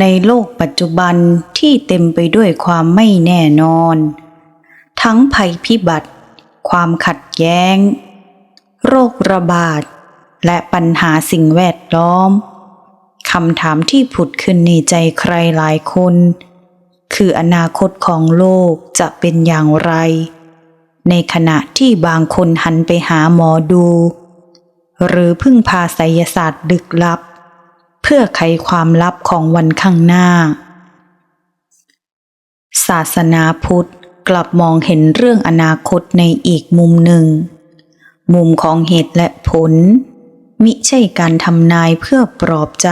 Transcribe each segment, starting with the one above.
ในโลกปัจจุบันที่เต็มไปด้วยความไม่แน่นอน ทั้งภัยพิบัติ ความขัดแย้ง โรคระบาด และปัญหาสิ่งแวดล้อมคำถามที่ผุดขึ้นในใจใครหลายคน คืออนาคตของโลกจะเป็นอย่างไร ในขณะที่บางคนหันไปหาหมอดู หรือพึ่งพาไสยศาสตร์ลึกลับ พื่อไขความลับของวันข้างหน้า ศาสนาพุทธกลับมองเห็นเรื่องอนาคตในอีกมุมหนึ่ง มุมของเหตุและผล มิใช่การทำนายเพื่อปลอบใจ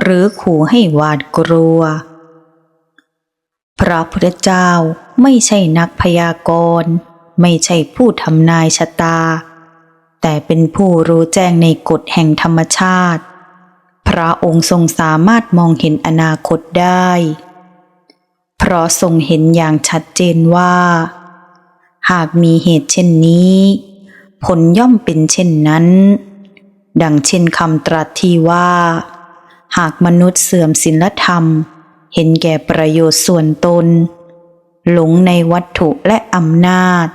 หรือขู่ให้หวาดกลัว พระพุทธเจ้าไม่ใช่นักพยากรณ์ ไม่ใช่ผู้ทำนายชะตา แต่เป็นผู้รู้แจ้งในกฎแห่งธรรมชาติ พระองค์ทรงสามารถมองเห็นอนาคตได้ เพราะทรงเห็นอย่างชัดเจนว่า หากมีเหตุเช่นนี้ ผลย่อมเป็นเช่นนั้น ดังเช่นคำตรัสที่ว่า หากมนุษย์เสื่อมศีลธรรม เห็นแก่ประโยชน์ส่วนตน หลงในวัตถุและอำนาจ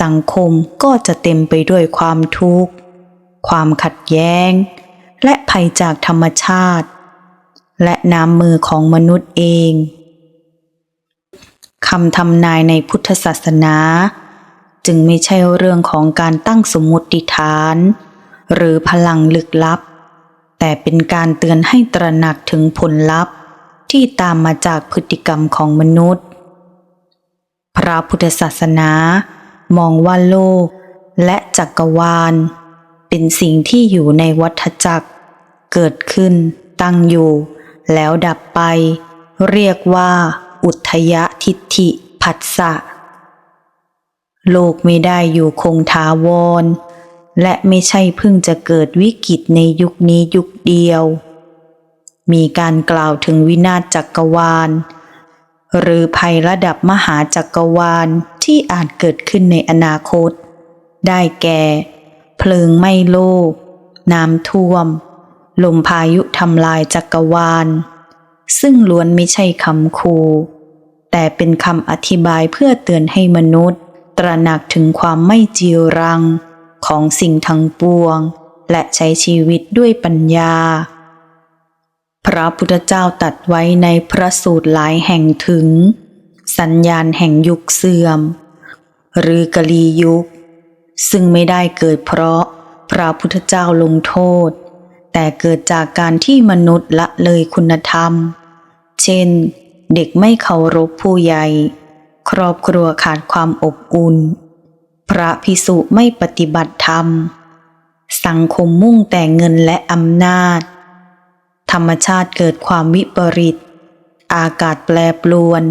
สังคมก็จะเต็มไปด้วยความทุกข์ ความขัดแย้ง และภัยจากธรรมชาติ และน้ำมือของมนุษย์เองคำทำนายในพุทธศาสนา จึงไม่ใช่เรื่องของการตั้งสมมติฐาน หรือพลังลึกลับ แต่เป็นการเตือนให้ตระหนักถึงผลลัพธ์ที่ตามมาจากพฤติกรรมของมนุษย์ พระพุทธศาสนา มองว่าโลกและจักรวาล เป็นสิ่งที่อยู่ในวัฏจักร เกิดขึ้น ตั้งอยู่ แล้วดับไป เรียกว่า อุทยทิฏฐิผัสสะโลกไม่ได้อยู่คงถาวร และไม่ใช่เพิ่งจะเกิดวิกฤตในยุคนี้ยุคเดียว มีการกล่าวถึงวินาศจักรวาล หรือภัยระดับมหาจักรวาลที่อาจเกิดขึ้นในอนาคต ได้แก่ เพลิงไหม้โลก น้ำท่วม ลมพายุทำลายจักรวาล ซึ่งล้วนไม่ใช่คำคู แต่เป็นคำอธิบายเพื่อเตือนให้มนุษย์ ตระหนักถึงความไม่จีรัง ของสิ่งทั้งปวง และใช้ชีวิตด้วยปัญญา พระพุทธเจ้าตัดไว้ในพระสูตรหลายแห่งถึง สัญญาณแห่งยุคเสื่อม หรือกลียุค ซึ่งไม่ได้เกิดเพราะพระพุทธเจ้าลงโทษ แต่เกิดจากการที่มนุษย์ละเลยคุณธรรม เช่น เด็กไม่เคารพผู้ใหญ่ ครอบครัวขาดความอบอุ่น พระพิสุไม่ปฏิบัติธรรม สังคมมุ่งแต่เงินและอำนาจ ธรรมชาติเกิดความวิปริต อากาศแปรปรวน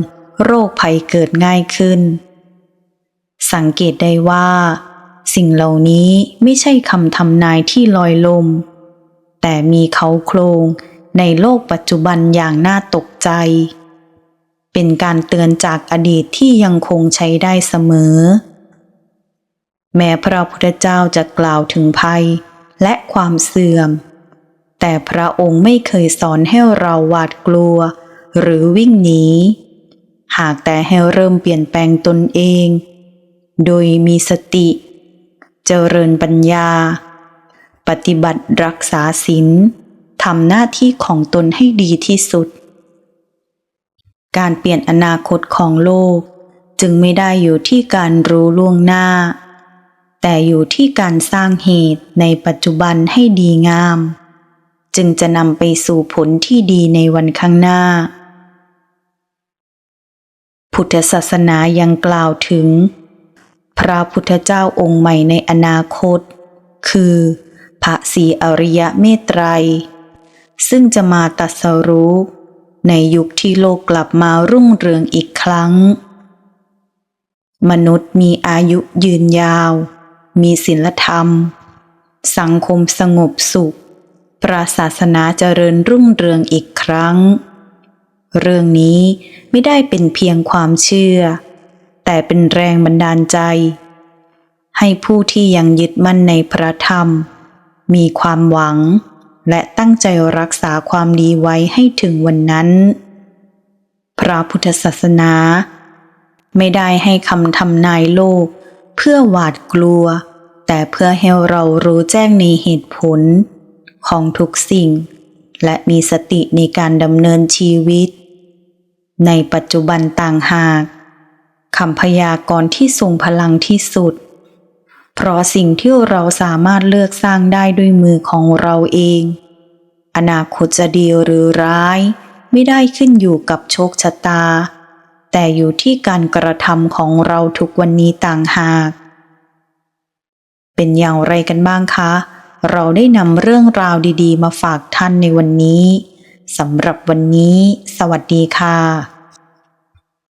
โรคภัยเกิดง่ายขึ้น สังเกตได้ว่า สิ่งเหล่านี้ไม่ใช่คำทำนายที่ลอยลม แต่มีเขาโครงในโลกปัจจุบันอย่างน่าตกใจ เป็นการเตือนจากอดีตที่ยังคงใช้ได้เสมอ แม้พระพุทธเจ้าจะกล่าวถึงภัยและความเสื่อม แต่พระองค์ไม่เคยสอนให้เราหวาดกลัว หรือวิ่งหนี หากแต่ให้เริ่มเปลี่ยนแปลงตนเอง โดยมีสติ เจริญปัญญา ปฏิบัติรักษาศีลทำหน้าที่ของตนให้ดีที่สุด การเปลี่ยนอนาคตของโลก จึงไม่ได้อยู่ที่การรู้ล่วงหน้า แต่อยู่ที่การสร้างเหตุในปัจจุบันให้ดีงาม จึงจะนำไปสู่ผลที่ดีในวันข้างหน้า พุทธศาสนายังกล่าวถึง พระพุทธเจ้าองค์ใหม่ในอนาคต คือ พระศรีอริยเมตไตร ซึ่งจะมาตรัสรู้ ในยุคที่โลกกลับมารุ่งเรืองอีกครั้ง มนุษย์มีอายุยืนยาว มีศีลธรรม สังคมสงบสุขพระศาสนาเจริญรุ่งเรืองอีกครั้ง เรื่องนี้ไม่ได้เป็นเพียงความเชื่อ แต่เป็นแรงบันดาลใจ ให้ผู้ที่ยังยึดมั่นในพระธรรม มีความหวัง และตั้งใจรักษาความดีไว้ให้ถึงวันนั้น พระพุทธศาสนา ไม่ได้ให้คำทำนายโลก เพื่อหวาดกลัว แต่เพื่อให้เรารู้แจ้งในเหตุผล ของทุกสิ่ง และมีสติในการดำเนินชีวิต ในปัจจุบันต่างหากคำพยากรณ์ที่ทรงพลังที่สุด เพราะสิ่งที่เราสามารถเลือกสร้างได้ด้วยมือของเราเอง อนาคตจะดีหรือร้าย ไม่ได้ขึ้นอยู่กับโชคชะตา แต่อยู่ที่การกระทำของเราทุกวันนี้ต่างหาก เป็นอย่างไรกันบ้างคะ เราได้นำเรื่องราวดี ๆ มาฝากท่านในวันนี้สำหรับวันนี้ สวัสดีค่ะ